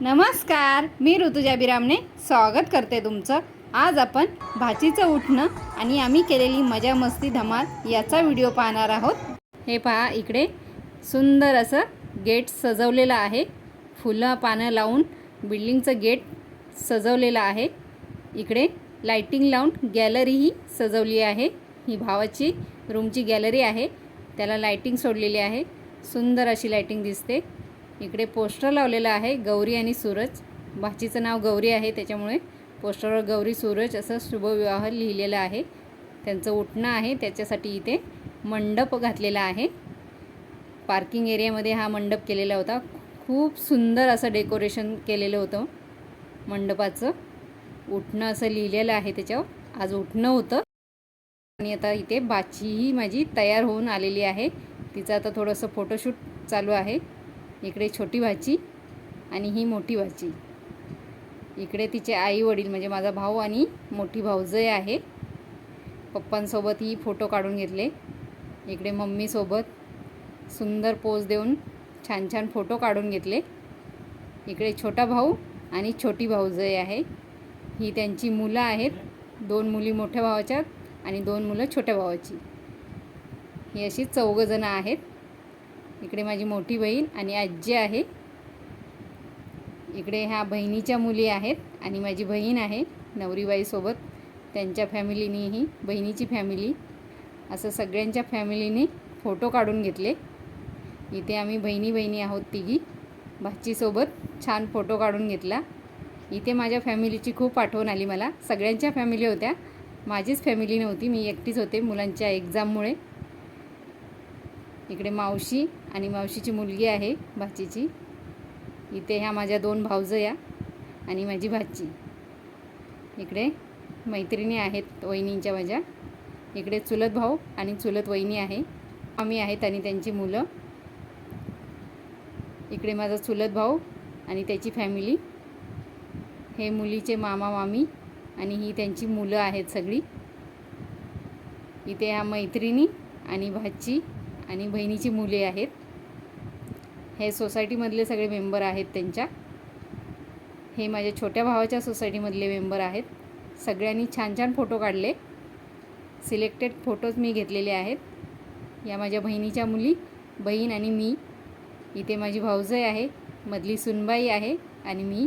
नमस्कार मी ऋतुजा बिरामने स्वागत करते तुमचं. आज आपण भाचीचं उठणं आणि आम्ही केलेली मजा मस्ती धमाल याचा व्हिडिओ पाहणार आहोत. हे पहा इकडे सुंदर असं गेट सजवलेलं आहे. फुलं पानं लावून बिल्डिंगचं गेट सजवलेलं आहे. इकडे लाइटिंग लावून गॅलरीही सजवली आहे. ही भावाची रूमची गॅलरी आहे. त्याला लायटिंग सोडलेली आहे. सुंदर अशी लायटिंग दिसते. इकडे पोस्टर लावलेलं आहे गौरी आणि सूरज. भाचीचं नाव गौरी आहे त्याच्यामुळे पोस्टरवर गौरी सूरज असं शुभविवाह लिहिलेलं आहे. त्यांचं उठणं आहे त्याच्यासाठी इथे मंडप घातलेला आहे. पार्किंग एरियामध्ये हा मंडप केलेला होता. खूप सुंदर असं डेकोरेशन केलेलं होतं मंडपाचं. उठणं असं लिहिलेलं आहे त्याच्यावर. आज उठणं होतं. आणि आता इथे बाचीही माझी तयार होऊन आलेली आहे. तिचं आता थोडंसं फोटोशूट चालू आहे. इकडे छोटी भाची आणि ही मोठी भाची. इकडे तिचे आई वडील म्हणजे माझा भाऊ आणि मोठी भाऊजय आहे पप्पांसोबत ही फोटो काढून घेतले. इकडे मम्मीसोबत सुंदर पोज देऊन छान छान फोटो काढून घेतले. इकडे छोटा भाऊ आणि छोटी भाऊजय आहे ही त्यांची मुलं आहेत. दोन मुली मोठ्या भावाच्या आणि दोन मुलं छोट्या भावाची. ही अशी चौघजणं आहेत. इकडे माझी मोठी बहीण आणि आजी आहे. इकडे ह्या बहिणीच्या मुली आहेत आणि माझी बहीण आहे नवरीबाईसोबत त्यांच्या फॅमिलीनेही बहिणीची फॅमिली. असं सगळ्यांच्या फॅमिलीने फोटो काढून घेतले. इथे आम्ही बहिणी बहिणी आहोत तिघी. भाचीसोबत छान फोटो काढून घेतला. इथे माझ्या फॅमिलीची खूप आठवण आली मला. सगळ्यांच्या फॅमिली होत्या. माझीच फॅमिली नव्हती. मी एकटीच होते मुलांच्या एक्झाममुळे. इकडे मावशी आणि मावशीची मुलगी आहे भाचीची. इथे ह्या माझ्या दोन भावजया आणि माझी भाची. इकडे मैत्रिणी आहेत वहिनींच्या माझ्या. इकडे चुलत भाऊ आणि चुलत वहिनी आहे. आम्ही आहेत आणि त्यांची मुलं. इकडे माझा चुलत भाऊ आणि त्याची फॅमिली. हे मुलीचे मामा मामी आणि ही त्यांची मुलं आहेत सगळी. इथे ह्या मैत्रिणी आणि भाची आणि बहिणीची मुले आहेत. हे सोसायटीमधले सगळे मेंबर आहेत त्यांच्या. हे माझ्या छोट्या भावाच्या सोसायटीमधले मेंबर आहेत. सगळ्यांनी छान छान फोटो काढले. सिलेक्टेड फोटोज मी घेतलेले आहेत. या माझ्या बहिणीच्या मुली बहीण आणि मी. इथे माझी भाऊजय आहे मधली सुनबाई आहे आणि मी.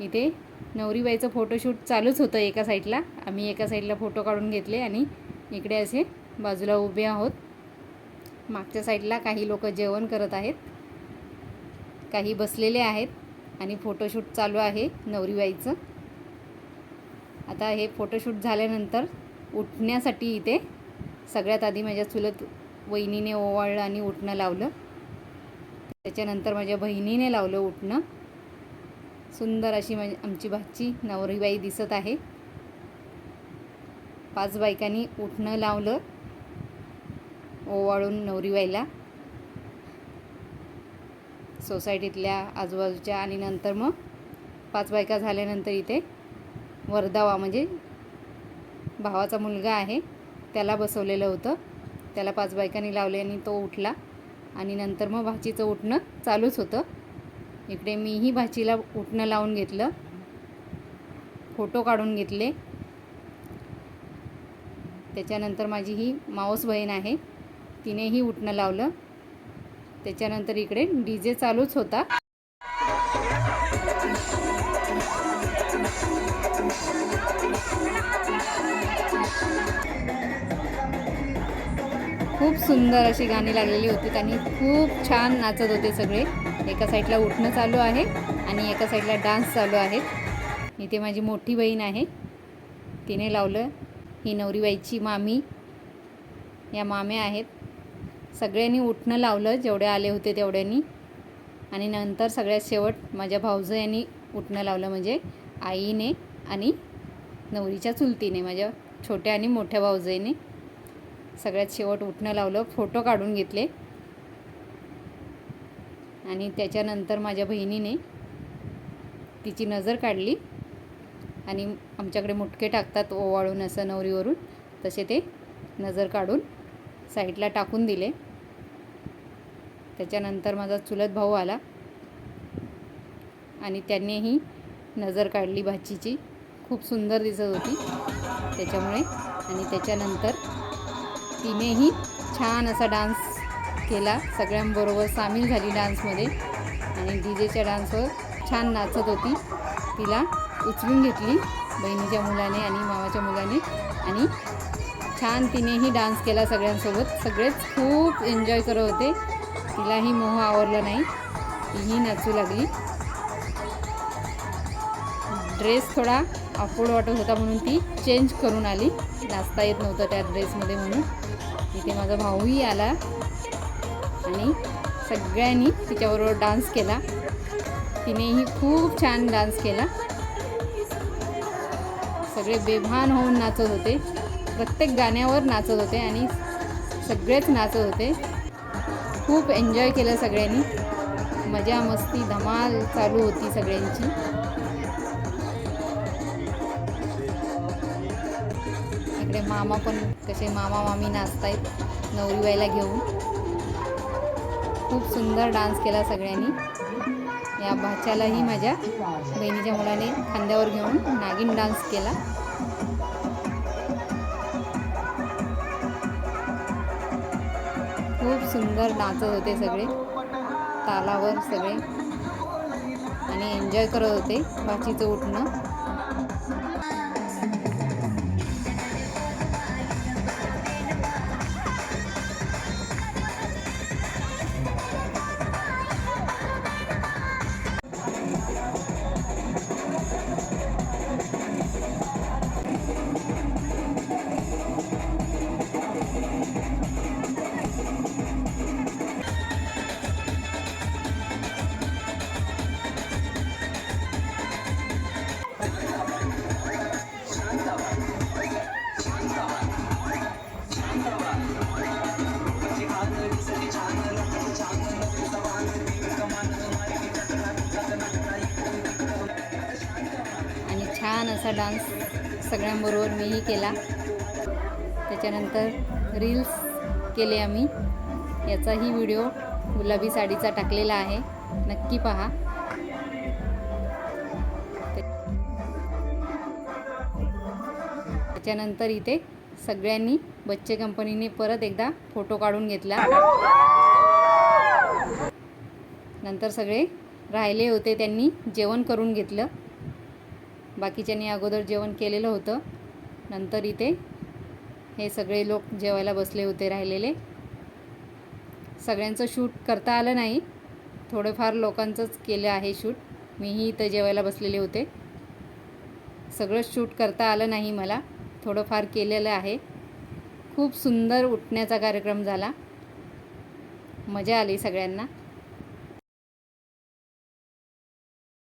इथे नवरीबाईचं फोटोशूट चालूच होतं एका साईडला. आम्ही एका साईडला फोटो काढून घेतले आणि इकडे असे बाजूला उभे आहोत. मागच्या साईडला काही लोक जेवण करत आहेत. काही बसलेले आहेत आणि फोटोशूट चालू आहे नवरीबाईचं. आता हे फोटोशूट झाल्यानंतर उठण्यासाठी इथे सगळ्यात आधी माझ्या चुलत वहिनीने ओवाळलं आणि उठणं लावलं. त्याच्यानंतर माझ्या बहिणीने लावलं उठणं. सुंदर अशी माझी आमची भाची नवरीबाई दिसत आहे. पाच बायकांनी उठणं लावलं. ओवाळून नवरीबाईला. सोसायटीतल्या आजूबाजूच्या आणि नंतर मग पाच बायका झाल्यानंतर इथे वर्धावा म्हणजे भावाचा मुलगा आहे त्याला बसवलेलं होतं. त्याला पाच बायकांनी लावले आणि तो उठला. आणि नंतर मग भाचीचं उठणं चालूच होतं. इकडे मीही भाचीला उठणं लावून घेतलं. फोटो काढून घेतले. त्याच्यानंतर माझी ही मावस बहीण आहे तिनेही उठणं लावलं. त्याच्यानंतर इकडे डी जे चालूच होता. खूप सुंदर अशी गाणी लागलेली होती आणि खूप छान नाचत होते सगळे. एका साईडला उठणं चालू आहे आणि एका साईडला डान्स चालू आहे. इथे माझी मोठी बहीण आहे. तिने लावलं. ही नवरीबाईची मामी. या माम्या आहेत. सगळ्यांनी उठणं लावलं जेवढे आले होते तेवढ्यांनी. आणि नंतर सगळ्यात शेवट माझ्या भाऊजं यांनी उठणं लावलं म्हणजे आईने आणि नवरीच्या चुलतीने माझ्या छोट्या आणि मोठ्या भाऊजईने. सगळ्यात शेवट उठणं लावलं फोटो काढून घेतले. आणि त्याच्यानंतर माझ्या बहिणीने तिची नजर काढली. आणि आमच्याकडे मुटके टाकतात ओवाळून असं नवरीवरून तसे ते नजर काढून साईडला टाकून दिले. त्याच्यानंतर माझा चुलत भाऊ आला. आणि त्यांनीही नजर काढली भाचीची. खूप सुंदर दिसत होती त्याच्यामुळे. आणि त्याच्यानंतर तिनेही छान असा डान्स केला. सगळ्यांबरोबर सामील झाली डान्समध्ये. आणि डी जेच्या डान्सवर छान नाचत होती. तिला उचलून घेतली बहिणीच्या मुलाने आणि मामाच्या मुलाने. आणि छान तिनेही डान्स केला सगळ्यांसोबत. सगळेच खूप एन्जॉय करत होते. तिलाही मोह आवडला नाही. तीही नाचू लागली. ड्रेस थोडा अफोर्ड वाटत होता म्हणून ती चेंज करून आली. नाचता येत नव्हतं त्या ड्रेसमध्ये म्हणून. तिथे माझा भाऊही आला आणि सगळ्यांनी तिच्याबरोबर डान्स केला. तिनेही खूप छान डान्स केला. सगळे बेभान होऊन नाचत होते. प्रत्येक गाण्यावर नाचत होते आणि सगळेच नाचत होते. खूप एन्जॉय केलं सगळ्यांनी. मजा मस्ती धमाल चालू होती सगळ्यांची. इकडे मामा पण कसे मामा मामी नाचतायत नवरीबाईला घेऊन. खूप सुंदर डान्स केला सगळ्यांनी. या भाच्यालाही माझ्या बहिणीच्या मुलाने खांद्यावर घेऊन नागिन डान्स केला. खूप सुंदर नाचत होते सगळे. तालावर सगळे. आणि एन्जॉय करत होते बाचीचं उठणं. छान असा डान्स सगळ्यांबरोबर मीही केला. त्याच्यानंतर रील्स केले आम्ही. याचाही व्हिडिओ गुलाबी साडीचा टाकलेला आहे. नक्की पहा. त्याच्यानंतर इथे सगळ्यांनी बच्चे कंपनीने परत एकदा फोटो काढून घेतला. नंतर सगळे राहिले होते त्यांनी जेवण करून घेतलं. बाकीच्यांनी अगोदर जेवण केलेलं होतं. नंतर इथे हे सगळे लोक जेवायला बसले होते राहिलेले. सगळ्यांचं शूट करता आलं नाही. थोडंफार लोकांचंच केलं आहे शूट. मीही इथं जेवायला बसलेले होते. सगळं शूट करता आलं नाही मला. थोडंफार केलेलं आहे. खूप सुंदर उठण्याचा कार्यक्रम झाला. मजा आली सगळ्यांना.